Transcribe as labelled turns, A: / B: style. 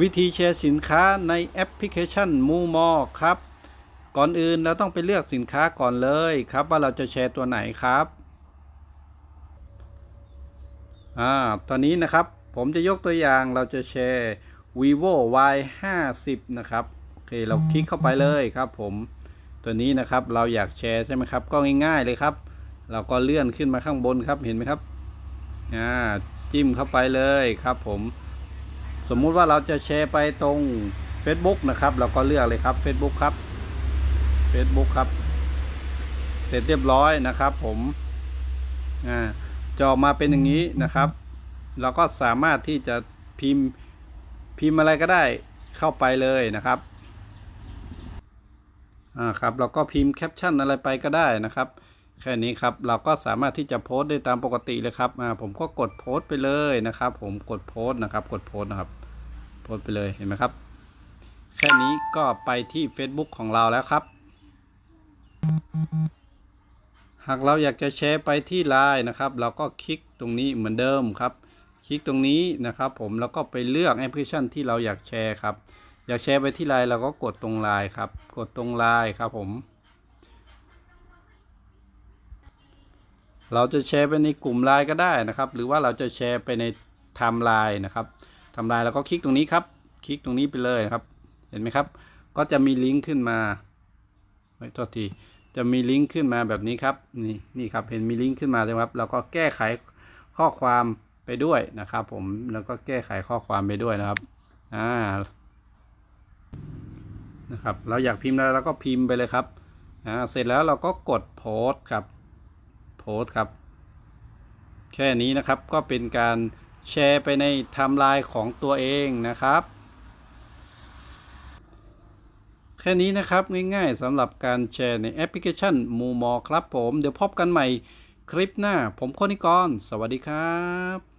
A: วิธีแชร์สินค้าในแอปพลิเคชันมูมอครับ ก่อนอื่นเราต้องไปเลือกสินค้าก่อนเลยครับ ว่าเราจะแชร์ตัวไหนครับอ่าตอนนี้นะครับผมจะยกตัวอย่างเราจะแชร์ vivo y 5 0นะครับโอเคเราคลิกเข้าไปเลยครับผมตัวนี้นะครับเราอยากแชร์ใช่ไหมครับ ก็ง่ายๆเลยครับ เราก็เลื่อนขึ้นมาข้างบนครับเห็นไหมครับอ่าจิ้มเข้าไปเลยครับผม สมมุติว่าเราจะแชร์ไปตรง Facebook นะครับ เราก็เลือกเลยครับ Facebook ครับ Facebook ครับ เสร็จเรียบร้อยนะครับผมอ่าจะออกมาเป็นอย่างนี้นะครับ เราก็สามารถที่จะพิมพ์พิมพ์อะไรก็ได้เข้าไปเลยนะครับอ่าครับ เราก็พิมพ์แคปชั่นอะไรไปก็ได้นะครับ แค่นี้ครับเราก็สามารถที่จะโพสต์ได้ตามปกติเลยครับอ่าผมก็กดโพสต์ไปเลยนะครับ ผมกดโพสต์นะครับ กดโพสต์นะครับ โพสต์ไปเลยเห็นไหมครับ แค่นี้ก็ไปที่ Facebook ของเราแล้วครับ หากเราอยากจะแชร์ไปที่ไลน์นะครับ เราก็คลิกตรงนี้เหมือนเดิมครับ คลิกตรงนี้นะครับ ผมแล้วก็ไปเลือกแอปพลิเคชันที่เราอยากแชร์ครับ อยากแชร์ไปที่ไลน์เราก็กดตรงไลน์ครับ กดตรงไลน์ครับผม เราจะแชร์ไปในกลุ่มไลน์ก็ได้นะครับ หรือว่าเราจะแชร์ไปในไทม์ไลน์นะครับไทม์ไลน์เราก็คลิกตรงนี้ครับ คลิกตรงนี้ไปเลยครับ เห็นไหมครับ ก็จะมีลิงก์ขึ้นมาไม่โทษที จะมีลิงก์ขึ้นมาแบบนี้ครับ นี่นี่ครับ เห็นมีลิงก์ขึ้นมาใช่ไหมครับ เราก็แก้ไขข้อความไปด้วยนะครับ ผม แล้วก็แก้ไขข้อความไปด้วยนะครับ อ่า นะครับ เราอยากพิมพ์อะไรเราก็พิมพ์ไปเลยครับ อ่า เสร็จแล้วเราก็กดโพสต์ครับ โพสต์ครับ แค่นี้นะครับก็เป็นการแชร์ไปในไทม์ไลน์ของตัวเองนะครับ แค่นี้นะครับง่ายๆสำหรับการแชร์ในแอปพลิเคชันมูมอครับผม เดี๋ยวพบกันใหม่คลิปหน้า ผมโคนิกร สวัสดีครับ